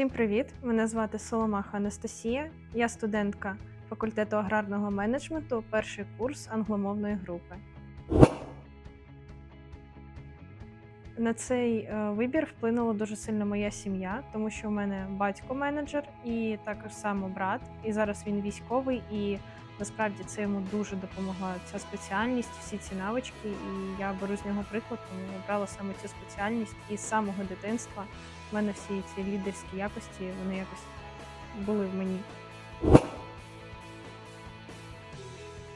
Всім привіт! Мене звати Соломаха Анастасія. Я студентка факультету аграрного менеджменту, перший курс англомовної групи. На цей е, вибір вплинула дуже сильно моя сім'я, тому що в мене батько менеджер і також само брат. І зараз він військовий, і насправді це йому дуже допомогла ця спеціальність, всі ці навички. І я беру з нього приклад, тому обрала саме цю спеціальність. І з самого дитинства в мене всі ці лідерські якості вони якось були в мені.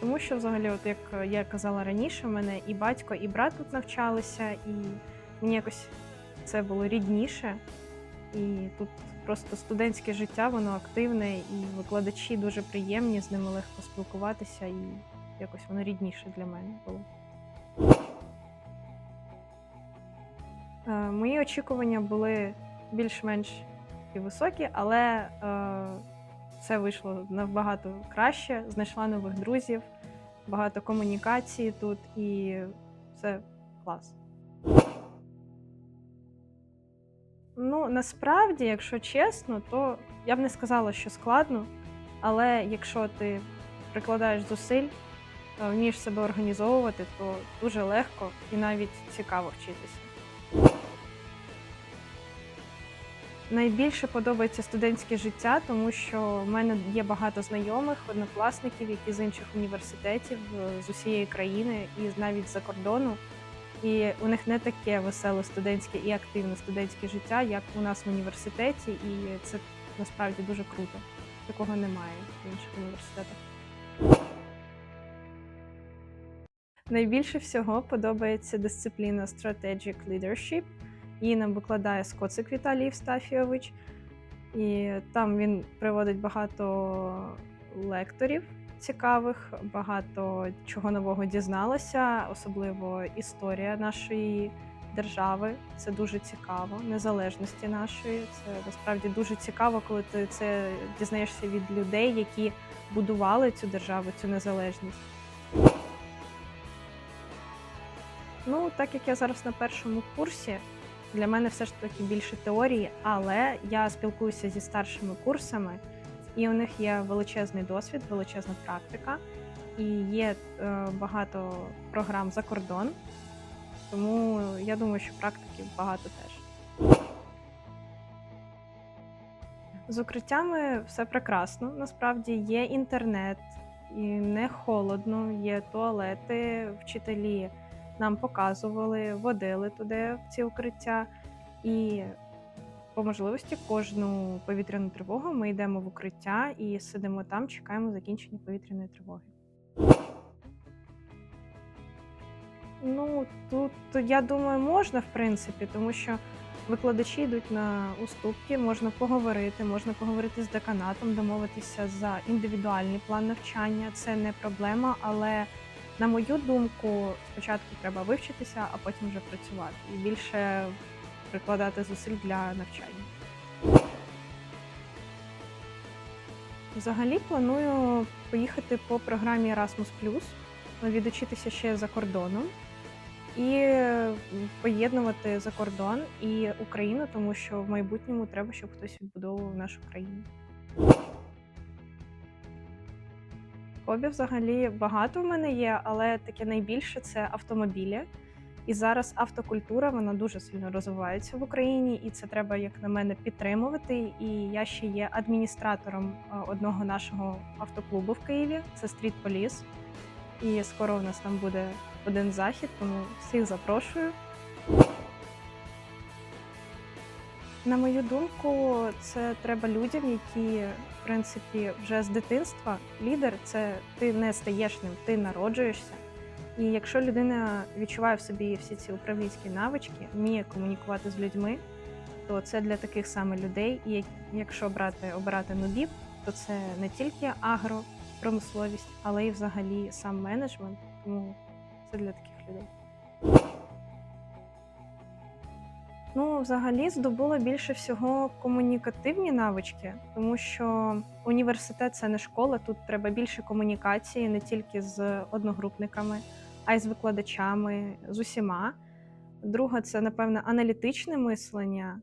Тому що, взагалі, от як я казала раніше, в мене і батько, і брат тут навчалися, і мені якось це було рідніше. І тут просто студентське життя, воно активне, і викладачі дуже приємні, з ними легко спілкуватися, і якось воно рідніше для мене було. Е, Мої очікування були більш-менш високі, але е, все вийшло набагато краще. Знайшла нових друзів, багато комунікації тут, і це клас. Ну, насправді, якщо чесно, то я б не сказала, що складно, але якщо ти прикладаєш зусиль, е, вмієш себе організовувати, то дуже легко і навіть цікаво вчитися. Найбільше подобається студентське життя, тому що в мене є багато знайомих, однокласників, які з інших університетів е, з усієї країни і навіть з-за кордону. І у них не таке веселе студентське і активне студентське життя, як у нас в університеті, і це насправді дуже круто. Такого немає в інших університетах. Найбільше всього подобається дисципліна Strategic Leadership. Її нам викладає Скоцик Віталій Євстафійович. І там він приводить багато лекторів цікавих, багато чого нового дізналася, особливо історія нашої держави. Це дуже цікаво, незалежності нашої. Це насправді дуже цікаво, коли ти це дізнаєшся від людей, які будували цю державу, цю незалежність. Ну, так як я зараз на першому курсі, для мене все ж таки більше теорії, але я спілкуюся зі старшими курсами, і у них є величезний досвід, величезна практика, і є е, багато програм за кордон. Тому я думаю, що практики багато теж. З укриттями все прекрасно. Насправді є інтернет, і не холодно, є туалети, вчителі нам показували, водили туди в ці укриття. І по можливості кожну повітряну тривогу ми йдемо в укриття і сидимо там, чекаємо закінчення повітряної тривоги. Ну, тут я думаю, можна, в принципі, тому що викладачі йдуть на уступки, можна поговорити, можна поговорити з деканатом, домовитися за індивідуальний план навчання. Це не проблема, але на мою думку, спочатку треба вивчитися, а потім вже працювати і більше прикладати зусиль для навчання. Взагалі планую поїхати по програмі Erasmus+, відучитися ще за кордоном і поєднувати за кордон і Україну, тому що в майбутньому треба, щоб хтось відбудовував нашу країну. Хобі взагалі багато в мене є, але таке найбільше це автомобілі. І зараз автокультура вона дуже сильно розвивається в Україні, і це треба, як на мене, підтримувати. І я ще є адміністратором е, одного нашого автоклубу в Києві. Це Стріт Поліс. І скоро у нас там буде один захід, тому всіх запрошую. На мою думку, це треба людям, які в принципі вже з дитинства лідер це ти не стаєш ним, ти народжуєшся. І якщо людина відчуває в собі всі ці управлінські навички, вміє комунікувати з людьми, то це для таких саме людей. І якщо брати обирати нубів, то це не тільки агропромисловість, але й взагалі сам менеджмент. Тому це для таких людей. Ну, взагалі, здобула більше всього комунікативні навички, тому що університет це не школа. Тут треба більше комунікації не тільки з одногрупниками, а й з викладачами, з усіма. Друга це, напевно, аналітичне мислення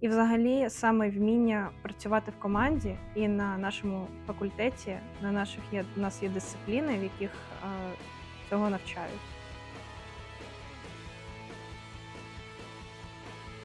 І взагалі саме вміння працювати в команді, і на нашому факультеті на наших є у нас є дисципліни, в яких е, цього навчають.